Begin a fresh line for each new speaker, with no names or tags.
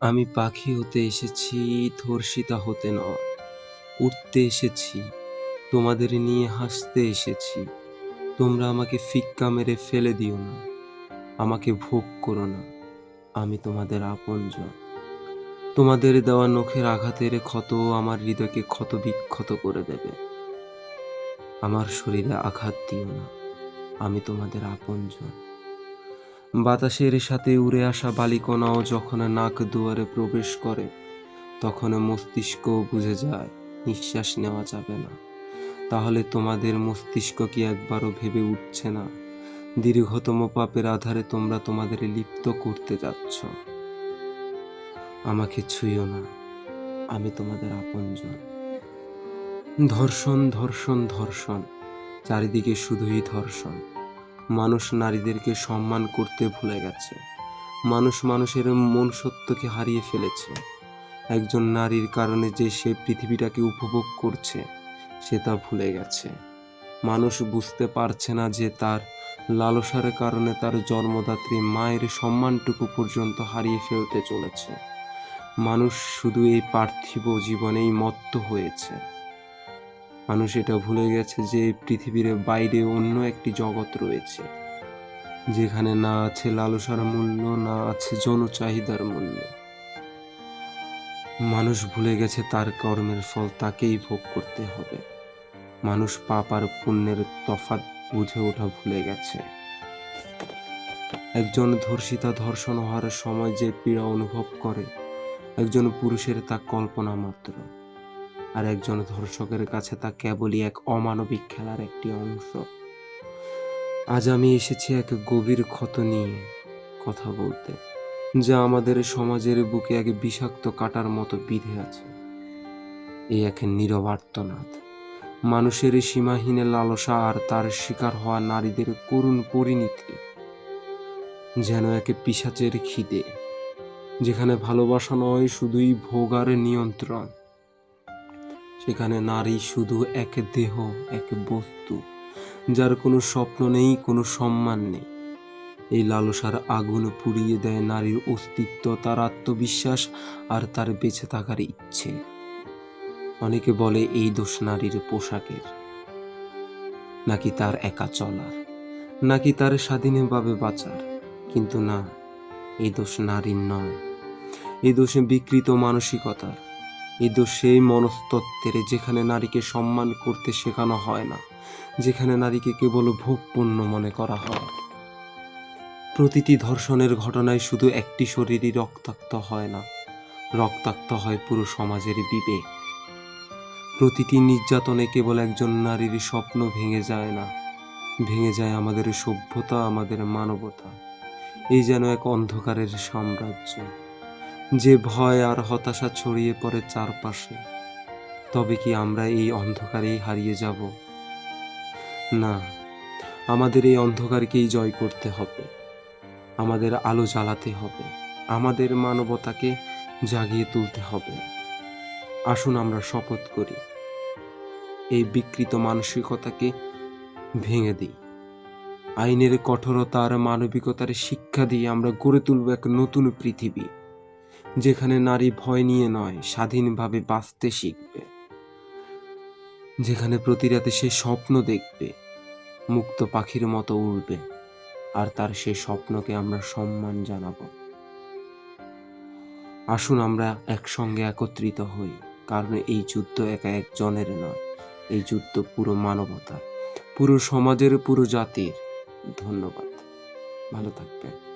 আমি পাখি হতে এসেছি, ধর্ষিতা হতে নয়। উঠতে এসেছি, তোমাদের নিয়ে হাসতে এসেছি। তোমরা আমাকে ফিক্কা মেরে ফেলে দিও না, আমাকে ভোগ করো না, আমি তোমাদের আপনজন। তোমাদের দেওয়া নখের আঘাতের ক্ষত আমার হৃদয়কে ক্ষত বিক্ষত করে দেবে। আমার শরীরে আঘাত দিও না, আমি তোমাদের আপনজন। বাতাসের সাথে উড়ে আসা বালিকণাও যখন নাক দুয়ারে প্রবেশ করে, তখন মস্তিষ্ক বুঝে যায়, নিঃশ্বাস নেওয়া যাবে না। তাহলে তোমাদের মস্তিষ্ক কি একবারও ভেবে উঠছে না? দীর্ঘতম পাপের আধারে তোমরা তোমাদের লিপ্ত করতে যাচ্ছ। আমাকে ছুঁয়ো না, আমি তোমাদের আপনজন। ধর্ষণ ধর্ষণ ধর্ষণ, চারিদিকে শুধুই ধর্ষণ। মানুষ নারীদেরকে সম্মান করতে ভুলে গেছে। মানুষ মানুষের মনুষ্যত্বকে হারিয়ে ফেলেছে। একজন নারীর কারণে যে সে পৃথিবীটাকে উপভোগ করছে, সে তা ভুলে গেছে। মানুষ বুঝতে পারছে না যে তার লালসার কারণে তার জন্মদাত্রী মায়ের সম্মানটুকু পর্যন্ত হারিয়ে ফেলতে চলেছে। মানুষ শুধু এই পার্থিব জীবনেই মত্ত হয়েছে। মানুষ এটা ভুলে গেছে যে পৃথিবীর বাইরে অন্য একটি জগৎ রয়েছে, যেখানে না আছে লালসার মূল্য, না আছে জনচাহিদার মূল্য। মানুষ ভুলে গেছে তার কর্মের ফল, তাকেই ভোগ করতে হবে। মানুষ পাপ আর পুণ্যের তফাৎ বুঝে ওঠা ভুলে গেছে। একজন ধর্ষিতা ধর্ষণ হওয়ার সময় যে পীড়া অনুভব করে, একজন পুরুষের তা কল্পনা মাত্র। আর একজন ধর্ষকের কাছে তা কেবলই এক অমানবিক খেলার একটি অংশ। আজ আমি এসেছি এক গভীর ক্ষত নিয়ে কথা বলতে, যা আমাদের সমাজের বুকে এক বিষাক্ত কাটার মতো বিধে আছে। এই এক নীরব আর্তনাদ মানুষের সীমাহীন লালসা আর তার শিকার হওয়া নারীদের করুণ পরিণতি যেন এক পিসাচের খিদে, যেখানে ভালোবাসা নয়, শুধুই ভোগ আর নিয়ন্ত্রণ। সেখানে নারী শুধু এক দেহ, এক বস্তু, যার কোনো স্বপ্ন নেই, কোনো সম্মান নেই। এই লালসার আগুন পুড়িয়ে দেয় নারীর অস্তিত্ব, তার আত্মবিশ্বাস আর তার বেঁচে থাকার ইচ্ছে। অনেকে বলে এই দোষ নারীর পোশাকের। নাকি তার একা চলার? নাকি তার স্বাধীনভাবে বাঁচার? কিন্তু না, এই দোষ নারীর নয়। এই দোষে বিকৃত মানসিকতার। দোষ সেই মনস্তত্ত্বের যেখানে নারীকে সম্মান করতে শেখানো হয় না, যেখানে নারীকে কেবল ভোগপূর্ণ মনে করা হয়। প্রতিটি ধর্ষণের ঘটনায় শুধু একটি শরীরই রক্তাক্ত হয় না, রক্তাক্ত হয় পুরো সমাজের বিবেক। প্রতিটি নির্যাতনে কেবল একজন নারীর স্বপ্ন ভেঙে যায় না, ভেঙে যায় আমাদের সভ্যতা, আমাদের মানবতা। এই যেন এক অন্ধকারের সাম্রাজ্য। যে ভয় আর হতাশা ছড়িয়ে পড়ে চারপাশে। তবে কি আমরা এই অন্ধকারেই হারিয়ে যাব? না, আমাদের এই অন্ধকারকেই জয় করতে হবে। আমাদের আলো জ্বালাতে হবে। আমাদের মানবতাকে জাগিয়ে তুলতে হবে। আসুন আমরা শপথ করি, এই বিকৃত মানসিকতাকে ভেঙে দিই। আইনের কঠোরতা আর মানবিকতার শিক্ষা দিয়ে আমরা গড়ে তুলব এক নতুন পৃথিবী। যেখানে নারী ভয় নিয়ে নয়, স্বাধীনভাবে বাঁচতে শিখবে। যেখানে প্রতি রাতে সে স্বপ্ন দেখবে, মুক্ত পাখির মতো উড়বে, আর তার সে স্বপ্নকে আমরা সম্মান জানাব। আসুন আমরা একসঙ্গে একত্রিত হই, কারণ এই যুদ্ধ একা একজনের নয়, এই যুদ্ধ পুরো মানবতার, পুরো সমাজের, পুরো জাতির। ধন্যবাদ। ভালো থাকবেন।